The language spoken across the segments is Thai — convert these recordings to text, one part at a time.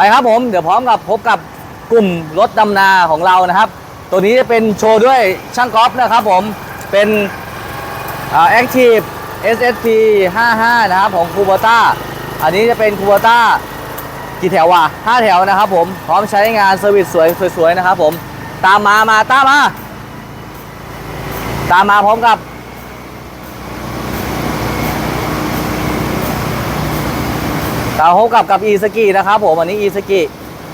ไปครับผม เดี๋ยวพร้อมกับพบกับกลุ่มรถดำนาของเรานะครับ ตัวนี้จะเป็นโชว์ด้วยช่างกอล์ฟนะครับผม เป็นอ่า Active SSP 55 นะครับของคูโบต้าอันนี้จะเป็นคูโบต้ากี่แถววะ5แถวนะครับผม พร้อมใช้งานเซอร์วิสสวยๆนะครับผม ตามมา มาตามมา ตามมาพร้อมกับ ตาพบกับกับอีสกีนะครับผมอันนี้อีสกี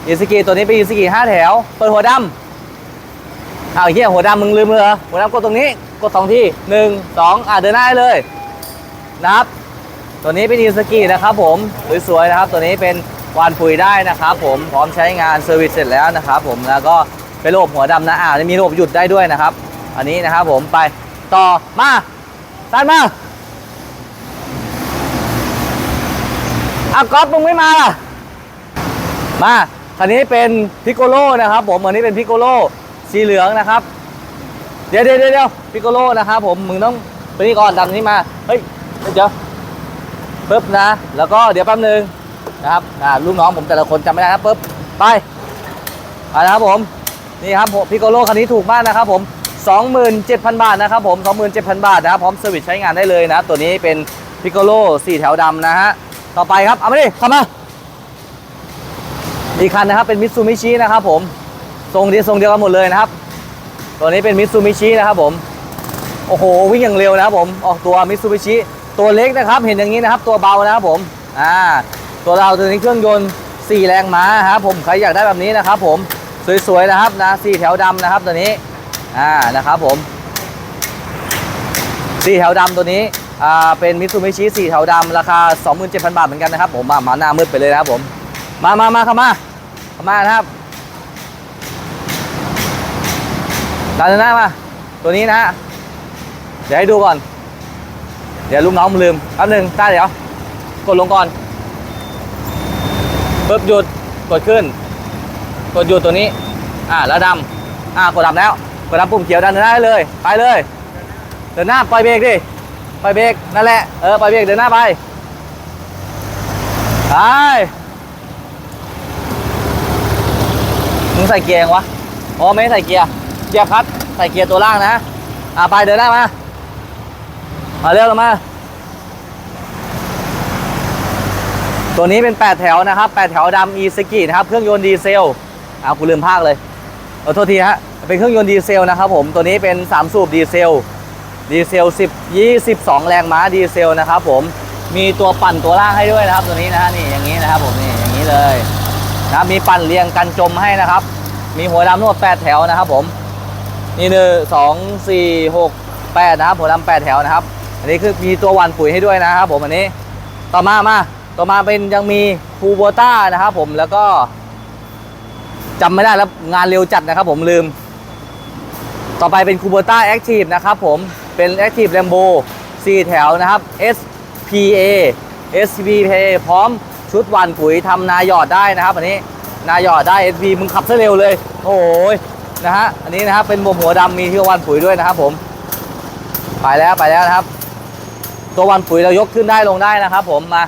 อีสกีตัวนี้เป็นอีสกีห้าแถว เปิดหัวดำอ้าวเฮียหัวดำมึงลืมเลยเหรอหัวดำกดตรงนี้กดสองที่หนึ่งสองอะเดินหน้าได้เลยนะครับตัวนี้เป็นอีสกีนะครับผมสวยๆนะครับ ตัวนี้เป็นวานปุยได้นะครับผมพร้อมใช้งานเซอร์วิสเสร็จแล้วนะครับผมแล้วก็เป็นระบบหัวดำนะอ่ามีระบบหยุดได้ด้วยนะครับ อันนี้นะครับผมไปต่อมาตันมา อะก๊อฟมึงไม่มาล่ะ มาคันนี้เป็นพิโกโลนะครับ ผมอันนี้เป็นพิโกโลสีเหลืองนะครับ เดี๋ยวเดี๋ยวเดี๋ยวพิโกโลนะครับผมมึงต้องไปนี่ก่อนดันนี้มา เฮ้ยเดี๋ยวปึ๊บนะ แล้วก็เดี๋ยวแป๊บนึงนะครับอ่าลูกน้องผมแต่ละคนจำไม่ได้นะปึ๊บไปไปนะครับผมนี่ครับพิโกโลคันนี้ถูกมากนะครับผม27,000 บาทนะครับผม 27,000 บาทนะครับพร้อมเซอร์วิสใช้งานได้เลยนะ ตัวนี้เป็นพิโกโล4แถวดำนะฮะ ต่อไปครับ เอามาดิเข้ามาอีกคันนะครับ เป็นมิตซูมิชินะครับผม ทรงเดียวทรงเดียวกันหมดเลยนะครับ ตัวนี้เป็นมิตซูมิชินะครับผม โอ้โห วิ่งอย่างเร็วนะครับผม ออกตัวมิตซูมิชิตัวเล็กนะครับ เห็นอย่างนี้นะครับ ตัวเบานะครับผม อ่า ตัวเราตัวนี้เครื่องยนต์4แรงม้าครับผม ใครอยากได้แบบนี้นะครับผม สวยๆนะครับนะ4แถวดำนะครับตัวนี้ อ่า นะครับผม4แถวดำตัวนี้ อ่าเป็นมิตซูมิชิ4แถวดำราคา 27,000 บาทเหมือนกันนะครับผมมามาหน้ามืดไปเลยนะครับผม มามามาเข้ามาเข้ามานะครับดันหน้ามา ตัวนี้นะฮะเดี๋ยวให้ดูก่อน เดี๋ยวลูกน้องมันลืมแป๊บนึงต้าเดี๋ยว กดลงก่อนปึ๊บหยุดกดขึ้น กดหยุดตัวนี้ อ่าแล้วดำอ่ากดดำแล้ว กดดำปุ่มเขียวดันหน้าได้เลย ไปเลย เดินหน้าปล่อยเบรกดิ ปล่อยเบรกนั่นแหละ เออปล่อยเบรกเดินหน้าไป ไป มึงใส่เกียร์ยังวะ อ๋อไม่ใส่เกียร์ เกียร์คัดใส่เกียร์ตัวล่างนะ อ่าไปเดินหน้ามา มาเร็วลงมา ตัวนี้เป็น 8 แถวนะครับ 8 แถวดำอีสกินะครับ เครื่องยนต์ดีเซลอ่ากูลืมภาคเลยขอโทษทีฮะ เป็นเครื่องยนต์ดีเซลนะครับผม ตัวนี้เป็น 3 สูบดีเซล ดีเซล 10 22 แรงม้าดีเซลนะครับผมมีตัวปั่นตัวล่างให้ด้วยนะครับ ตัวนี้นะฮะนี่อย่างนี้นะครับผมนี่อย่างนี้เลยนะมีปั่นเรียงกันจมให้นะครับ มีหัวดำทั้งหมด8แถวนะครับผมนี่หนึ่งสองสี่หกแปดนะครับหัวดำแปดแถวนะครับ อันนี้คือมีตัวหวันปุ๋ยให้ด้วยนะครับผมอันนี้ต่อมามาต่อมาเป็นยังมีคูโบต้านะครับผมแล้วก็จำไม่ได้แล้วงานเร็วจัดนะครับผมลืม ต่อไปเป็นคูโบต้าแอคทีฟนะครับผม เป็นแอคทีฟแลมโบ4แถวนะครับ SPA SPA พร้อมชุดหวันปุ๋ยทำนาหยอดได้นะครับ อันนี้นาหยอดได้ SP มึงขับซะเร็วเลย โอ้ยนะฮะอันนี้นะครับเป็นบวมหัวดำมีที่หวันปุ๋ยด้วยนะครับผมไปแล้วไปแล้วนะครับ ตัวหวันปุ๋ยเรายกขึ้นได้ลงได้นะครับ ผมมา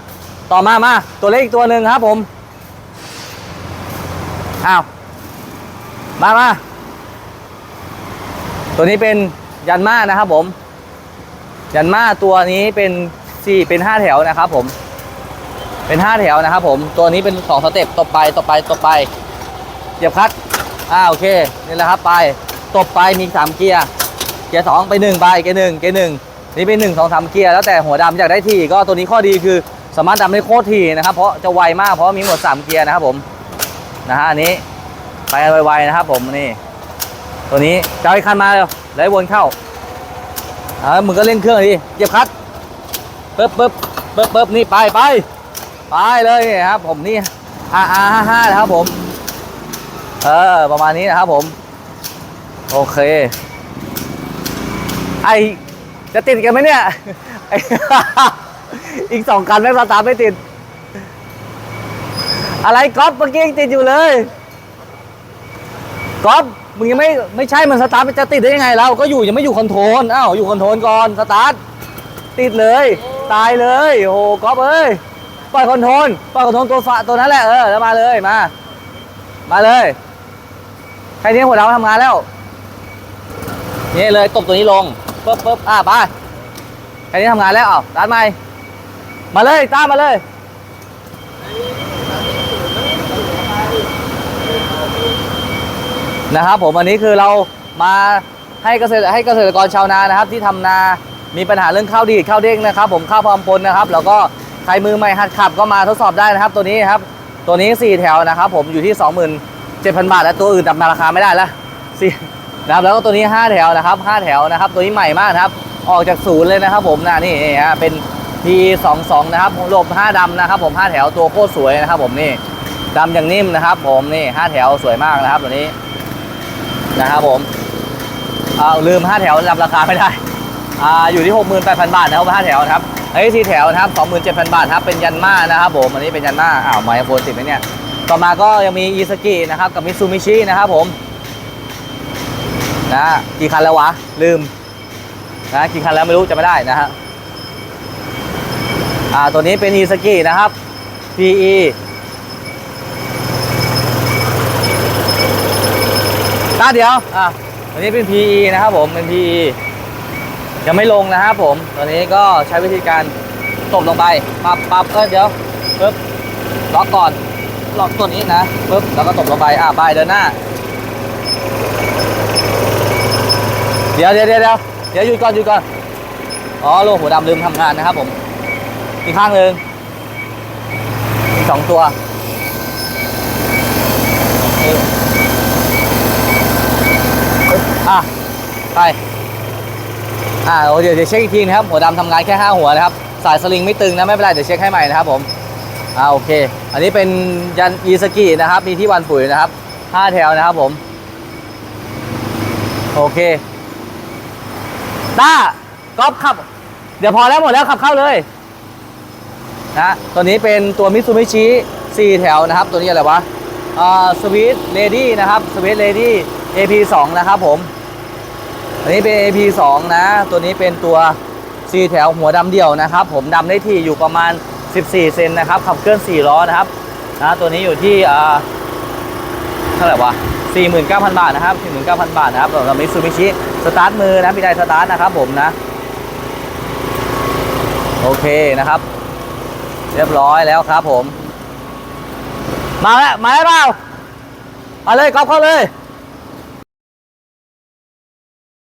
ต่อมามาตัวเล็กอีกตัวหนึ่งครับผมอ้าวมามาตัวนี้เป็น ยันมานะครับผม ยันมาตัวนี้เป็นสี่เป็นห้าแถวนะครับผม เป็นห้าแถวนะครับผม ตัวนี้เป็นสองสเต็ปตบไปตบไปตบไปเหยียบคัดอ่าโอเคนี่แหละครับไปตบไปมีสามเกียร์เกียร์สองไปหนึ่งไปเกียร์หนึ่งเกียร์หนึ่งนี่เป็นหนึ่งสองสามเกียร์แล้วแต่หัวดำอยากได้ทีก็ตัวนี้ข้อดีคือสามารถดำได้โคตรทีนะครับ เพราะจะไวมากเพราะมีหมดสามเกียร์นะครับผมนะฮะอันนี้ไปไวๆนะครับผมนี่ ตัวนี้จะเอาไอ้คันมาเลยแล้วให้วนเข้า อ่ามึงก็เล่นเครื่องดิเหยียบคลัดปึ๊บปึ๊บปึ๊บปึ๊บนี่ไปไปไปเลยครับ ผมนี่ RR 55นะครับผม เออ ประมาณนี้นะครับผม โอเค ไอจะติดกันไหมเนี่ย อีกสองคันไม่งสตาร์ไม่ติด อะไรก๊อฟเมื่อกี้ยังติดอยู่เลยก๊อฟ มึงยังไม่ไม่ใช่มันสตาร์ทมันจะติดได้ยังไงเราก็อยู่ยังไม่อยู่คอนโทรลอ้าวอยู่คอนโทรลก่อนสตาร์ทติดเลย ตายเลยโอ้โหก๊อฟเอ้ยปล่อยคอนโทรลปล่อยคอนโทรลตัวฝาตัวนั้นแหละเออแล้วมาเลยมา มาเลยแค่นี้หัวเราทำงานแล้วนี่เลยตบตัวนี้ลงปึ๊บปึ๊บอะไปแค่นี้ทำงานแล้วอ้าวร้านใหม่มาเลยตามมาเลย นะครับผมอันนี้คือเรามาให้เกษตรให้เกษตรกรชาวนานะครับ ที่ทำนามีปัญหาเรื่องข้าวดีข้าวเด้งนะครับผมข้าวพร้อมพลนะครับ แล้วก็ใครมือใหม่หัดขับก็มาทดสอบได้นะครับ ตัวนี้ครับตัวนี้ 4 แถวนะครับ ผมอยู่ที่ 27,000 บาท และตัวอื่นจำราคาไม่ได้ละสี่นะครับแล้วก็ตัวนี้ 5 แถวนะครับ 5 แถวนะครับ ตัวนี้ใหม่มากครับ ออกจากศูนย์เลยนะครับ ผมนะนี่ฮะเป็น P22 นะครับหลบ5ดำนะครับ ผม 5 แถวตัวโคตรสวยนะครับ ผมนี่ดำอย่างนิ่มนะครับ ผมนี่ 5 แถวสวยมากนะครับ ตัวนี้ นะครับผมเอาลืม 5 แถวจำราคาไม่ได้อ่าอยู่ที่ 68,000 บาทนะครับ5แถวครับไอ้ที่แถวนะครับ27,000 บาทครับเป็นยันมานะครับผมอันนี้เป็นยันมาอ้าวไมโครโฟนติดไหมเนี่ยต่อมาก็ยังมีอีสกินะครับกับมิซูมิชินะครับผมนะกี่คันแล้ววะ ลืมนะกี่คันแล้วไม่รู้จะไม่ได้นะฮะอ่าตัวนี้เป็นอีสกินะครับ PE เดียว อะตัวนี้เป็น PE นะครับผม เป็น PE ยังไม่ลงนะครับผมตัวนี้ก็ใช้วิธีการตบลงไปปับปับเออเดี๋ยวปึ๊บล็อกก่อนล็อกตัวนี้นะปึ๊บแล้วก็ตบลงไปอะบายเดินหน้า เดี๋ยวเดี๋ยวเดี๋ยวเดี๋ยวเดี๋ยวหยุดก่อนหยุดก่อนอ๋อโลหัวดำลืมทำงานนะครับผมอีกข้างหนึ่งสองตัว อะไปอ่าเดี๋ยวเดี๋ยวเช็คอีกทีนะครับหัวดำทำงานแค่ 5 หัวนะครับ สายสลิงไม่ตึงนะไม่เป็นไรเดี๋ยวเช็คให้ใหม่นะครับผมอ่าโอเค อันนี้เป็นยันอีสกินะครับ มีที่วันปุ๋ยนะครับ 5 แถวนะครับผม โอเคต้าก๊อฟขับ เดี๋ยวพอแล้วหมดแล้วขับเข้าเลยนะตัวนี้เป็นตัวมิซูมิชิ4แถวนะครับ ตัวนี้อะไรวะอ่าสวีทเลดี้นะครับสวีทเลดี้ AP2 นะครับผม อันนี้เป็น AP2 นะ ตัวนี้เป็นตัว4แถวหัวดำเดี่ยวนะครับ ผมดำได้ที่อยู่ประมาณ 14 เซนนะครับ ขับเคลื่อน 4 ล้อนะครับนะตัวนี้อยู่ที่เท่าไหร่วะ49,000 บาทนะครับ49,000 บาทนะครับสำหรับมิซูบิชิสตาร์ทมือนะพี่ไดสตาร์ทนะครับผมนะ โอเคนะครับ เรียบร้อยแล้วครับผม มาแล้ว มาแล้วเปล่ามาเลยก๊อฟเข้าเลย